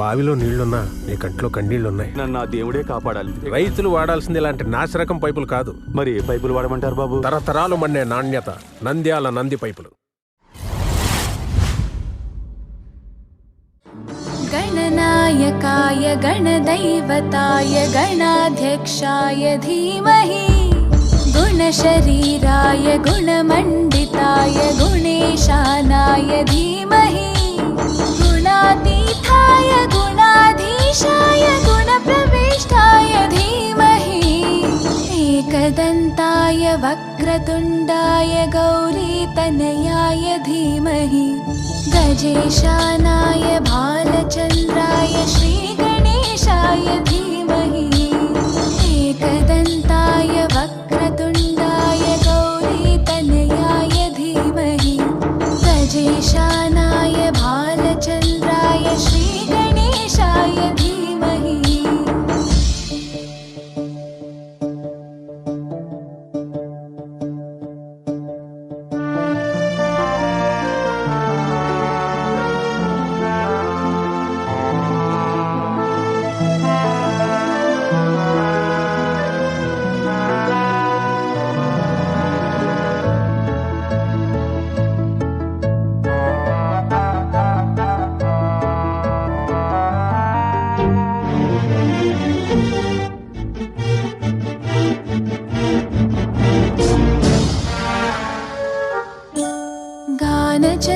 బావిలో నీళ్ళున్నా నీ కంట్లో కన్నీళ్ళున్నాయి. నన్ను నా దేవుడే కాపాడాలి. రైతులు వాడాల్సింది ఇలాంటి నాశరకం పైపులు కాదు. మరి ఏ పైపులు వాడమంటారు బాబు? తరతరాలు మండే నాణ్యత నంద్యాల నంది పైపులు. గణనాయకాయ గణదైవతాయ గణాధ్యక్షాయ ధీమహి. గుణశరీరాయ గుణమండితాయ గుణేశానాయ ధీమహి. గుణాతీత गुणातीताय गुणाधीशाय गुणप्रविष्टाय धीमहि एकदन्ताय वक्रतुण्डाय गौरीतनयाय धीमहि गजेशानाय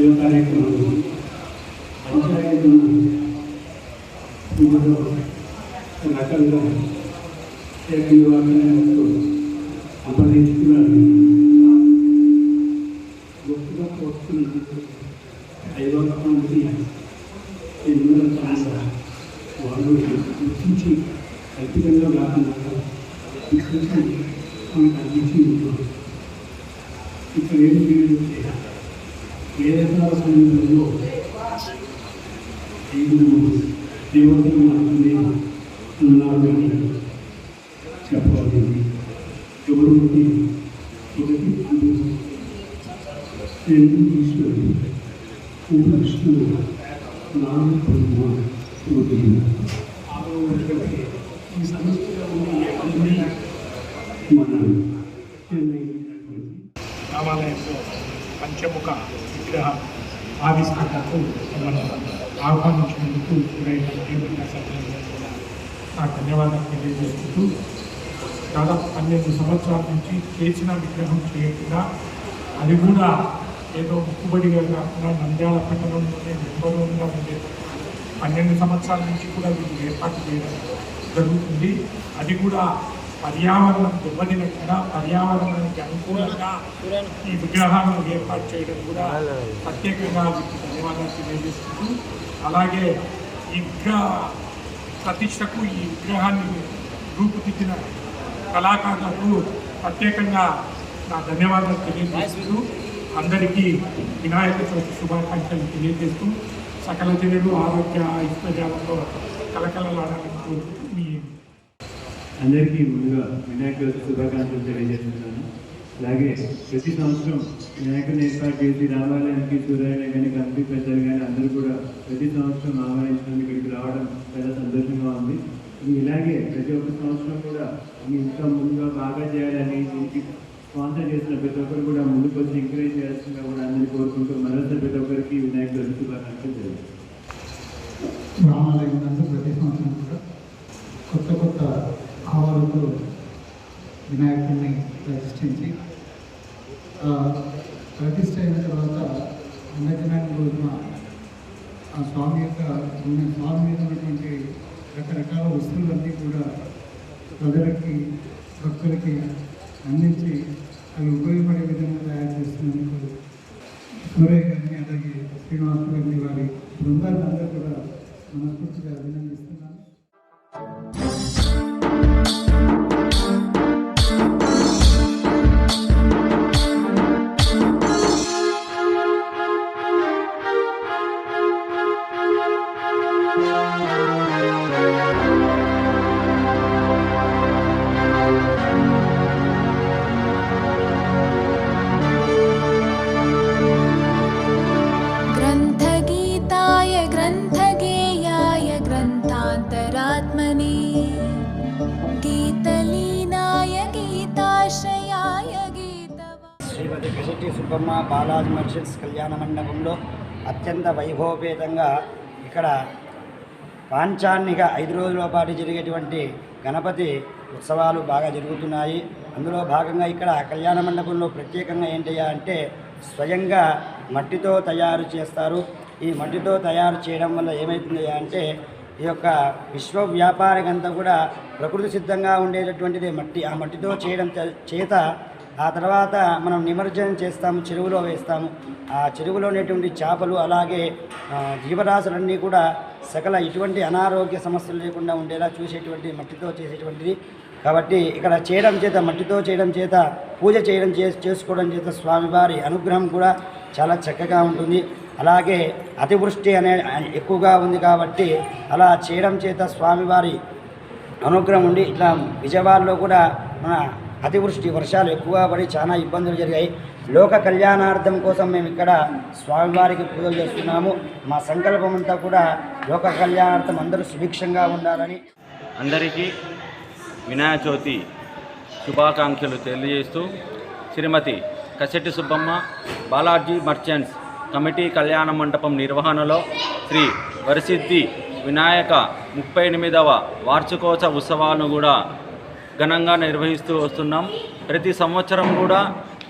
సేవ కార్యక్రమాలు పంచాయతీ వివిధ రకాలుగా సేవ నిర్వహణతో సంప్రదించుకున్నారు గొప్పగా వస్తున్న దైవత్వానికి ఎన్నో వాళ్ళు గుర్తించి కల్పితంగా కాకుండా గుర్తించి మనకు అందించి ఉంటారు ఇక్కడ ఏం చేయాలి వేదకాల సమయంలో ఐదుగురు దేవతలు మాత్రమే ఉన్నారు అని చెప్పబడింది ఎవరు అంటే ఒకటి శివుడు, రెండు ఈశ్వరుడు మూడు విష్ణువు నాలుగు బ్రహ్మ మొదలైన ఆరో ఒకటి ఈ సమస్యలో ఉన్న అన్ని మన నిర్ణయించినటువంటి రామాలయంలో పంచముఖ విగ్రహ ఆవిష్కరణకు మనం ఆహ్వానించినందుకు నా ధన్యవాదాలు తెలియజేసుకుంటూ దాదాపు పన్నెండు సంవత్సరాల నుంచి చేసిన విగ్రహం చేయకుండా అది కూడా ఏదో ముక్కుబడిగా కాకుండా నంద్యాల పట్టణంలోనే నిర్భరంగా ఉండే పన్నెండు సంవత్సరాల నుంచి కూడా వీళ్ళు ఏర్పాటు చేయడం జరుగుతుంది. అది కూడా పర్యావరణం దెబ్బతినకుండా పర్యావరణానికి అనుకూలంగా ఈ విగ్రహాలను ఏర్పాటు చేయడం కూడా ప్రత్యేకంగా వీరికి ధన్యవాదాలు తెలియజేస్తూ అలాగే ఈ విగ్రహ ప్రతిష్టకు ఈ విగ్రహాన్ని రూపుదిద్దిన కళాకారులకు ప్రత్యేకంగా నా ధన్యవాదాలు తెలియజేస్తూ అందరికీ వినాయక చవితి శుభాకాంక్షలు తెలియజేస్తూ సకల జనులు ఆరోగ్య ఐశ్వర్యాలతో కలకలలాడాలని కోరుతూ మీ అందరికీ ముందుగా వినాయక శుభాకాంక్షలు తెలియజేస్తున్నాను. అలాగే ప్రతి సంవత్సరం వినాయకుని ఏర్పాటు చేసి రామాలయానికి సూర్యాలయం కానీ కమిటీ పెద్దలు కానీ అందరూ కూడా ప్రతి సంవత్సరం ఆహ్వానించడానికి ఇక్కడికి రావడం చాలా సంతోషంగా ఉంది. ఇలాగే ప్రతి ఒక్క సంవత్సరం కూడా మీ ఇంకా ముందుగా బాగా చేయాలని దీనికి స్పాన్సర్ చేసిన ప్రతి ఒక్కరు కూడా ముందుకు వచ్చి ఎంకరేజ్ చేయాల్సిందిగా కూడా అందరినీ కోరుకుంటూ మరోసారి ప్రతి ఒక్కరికి వినాయక చవితి శుభాకాంక్షలు తెలియజేస్తాను రామాలయం ప్రతి సంవత్సరం కూడా కొత్త కొత్త భావాలతో వినాయకుడిని ప్రతిష్ఠించి ఆ ప్రతిష్ఠ అయిన తర్వాత నిమజ్జనాన్ని రోజున ఆ స్వామి యొక్క ఉన్న స్వామి మీద ఉన్నటువంటి రకరకాల వస్తువులన్నీ కూడా ప్రజలకి భక్తులకి అందించి అవి ఉపయోగపడే విధంగా తయారు చేస్తున్నందుకు సూర్య గారిని అలాగే శ్రీనివాసు గారిని వారి బృందాన్ని అందరూ కూడా మనస్ఫూర్తిగా అభినందిస్తారు శ్రీమతి సుబ్బమ్మ బాలాజీ మర్చెంట్స్ కళ్యాణ మండపంలో అత్యంత వైభవపేతంగా ఇక్కడ పాంచాన్నిక ఐదు రోజుల పాటు జరిగేటువంటి గణపతి ఉత్సవాలు బాగా జరుగుతున్నాయి. అందులో భాగంగా ఇక్కడ కళ్యాణ మండపంలో ప్రత్యేకంగా ఏంటయ్యా అంటే స్వయంగా మట్టితో తయారు చేస్తారు. ఈ మట్టితో తయారు చేయడం వల్ల ఏమవుతుందయ్యా అంటే ఈ యొక్క విశ్వ వ్యాపారికంతా కూడా ప్రకృతి సిద్ధంగా ఉండేటటువంటిది మట్టి. ఆ మట్టితో చేయడం చేత ఆ తర్వాత మనం నిమజ్జనం చేస్తాము చెరువులో వేస్తాము. ఆ చెరువులో ఉన్నటువంటి చేపలు అలాగే జీవరాశులన్నీ కూడా సకల ఇటువంటి అనారోగ్య సమస్యలు లేకుండా ఉండేలా చూసేటువంటి మట్టితో చేసేటువంటిది. కాబట్టి ఇక్కడ చేయడం చేత మట్టితో చేయడం చేత పూజ చేయడం చే చేసుకోవడం చేత స్వామివారి అనుగ్రహం కూడా చాలా చక్కగా ఉంటుంది. అలాగే అతివృష్టి అనే ఎక్కువగా ఉంది కాబట్టి అలా చేయడం చేత స్వామివారి అనుగ్రహం ఉండి ఇట్లా విజయవాడలో కూడా మన అతివృష్టి వర్షాలు ఎక్కువగా పడి చాలా ఇబ్బందులు జరిగాయి. లోక కళ్యాణార్థం కోసం మేము ఇక్కడ స్వామివారికి పూజలు చేస్తున్నాము. మా సంకల్పం అంతా కూడా లోక కళ్యాణార్థం అందరూ సుభిక్షంగా ఉండాలని. అందరికీ వినాయక చవితి శుభాకాంక్షలు తెలియజేస్తూ శ్రీమతి కసెట్టి సుబ్బమ్మ బాలాజీ మర్చెంట్స్ కమిటీ కళ్యాణ మండపం నిర్వహణలో శ్రీ వరసిద్ధి వినాయక ముప్పై ఎనిమిదవ వార్షికోత్సవ ఉత్సవాలను కూడా ఘనంగా నిర్వహిస్తూ వస్తున్నాం. ప్రతి సంవత్సరం కూడా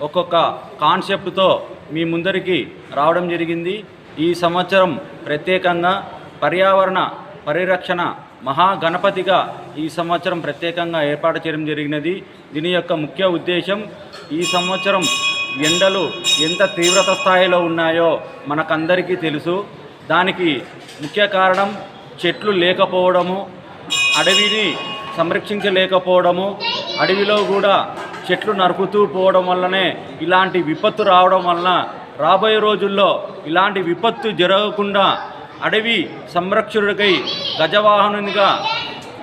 ఒక్కొక్క కాన్సెప్ట్తో మీ ముందరికి రావడం జరిగింది. ఈ సంవత్సరం ప్రత్యేకంగా పర్యావరణ పరిరక్షణ మహాగణపతిగా ఈ సంవత్సరం ప్రత్యేకంగా ఏర్పాటు చేయడం జరిగినది. దీని యొక్క ముఖ్య ఉద్దేశం ఈ సంవత్సరం ఎండలు ఎంత తీవ్రత స్థాయిలో ఉన్నాయో మనకందరికీ తెలుసు. దానికి ముఖ్య కారణం చెట్లు లేకపోవడము. అడవిని సంరక్షించలేకపోవడము అడవిలో కూడా చెట్లు నరుకుతూ పోవడం వల్లనే ఇలాంటి విపత్తు రావడం వలన రాబోయే రోజుల్లో ఇలాంటి విపత్తు జరగకుండా అడవి సంరక్షకుడికై గజవాహనునిగా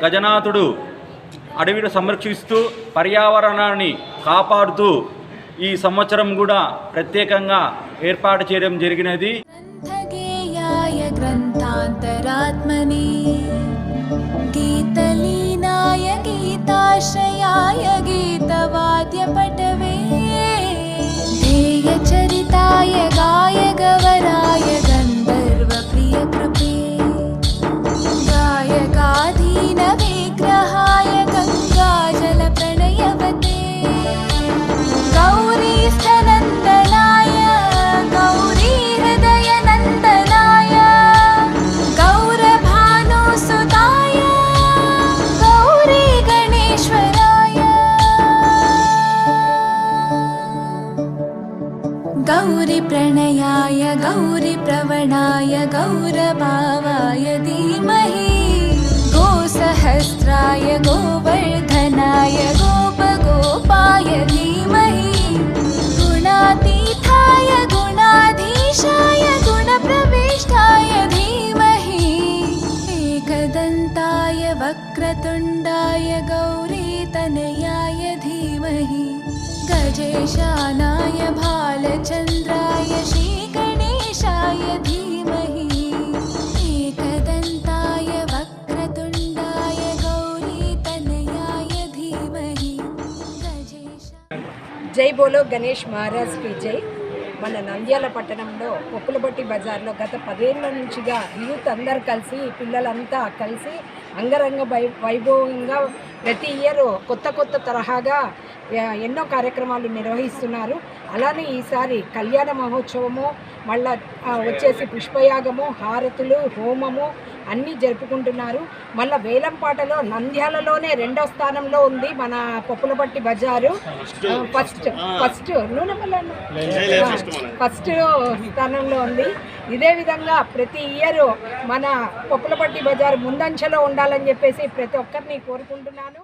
గజనాథుడు అడవిని సంరక్షిస్తూ పర్యావరణాన్ని కాపాడుతూ ఈ సంవత్సరం కూడా ప్రత్యేకంగా ఏర్పాటు చేయడం జరిగినది. గ్రంథాంతరాత్మని गीताशयाय गीताश्रयाय गोवर्धनाय गोपगोपाय धीमहि गुणातीताय गुणाधीशाय गुणप्रविष्टाय धीमहि एकदन्ताय वक्रतुण्डाय गौरीतनयाय धीमहि गजेशानाय भालचन्द्राय బోలో గణేష్ మహారాజ్కి జై. మన నంద్యాల పట్టణంలో పొక్కులబట్టి బజార్లో గత పదేళ్ళ నుంచిగా యూత్ అందరు కలిసి పిల్లలంతా కలిసి అంగరంగ వై వైభవంగా ప్రతి ఇయర్ కొత్త కొత్త తరహాగా ఎన్నో కార్యక్రమాలు నిర్వహిస్తున్నారు. అలానే ఈసారి కళ్యాణ మహోత్సవము మళ్ళా వచ్చేసి పుష్పయాగము హారతులు హోమము అన్నీ జరుపుకుంటున్నారు. మళ్ళా వేలంపాటలో నంద్యాలలోనే రెండో స్థానంలో ఉంది మన పప్పులపట్టి బజారు. ఫస్ట్. ఫస్ట్. నూనెపల్లి ఫస్ట్ స్థానంలో ఉంది. ఇదే విధంగా ప్రతి ఇయర్ మన పప్పులపట్టి బజార్ ముందంచెలో ఉండాలని చెప్పేసి ప్రతి ఒక్కరిని కోరుకుంటున్నాను.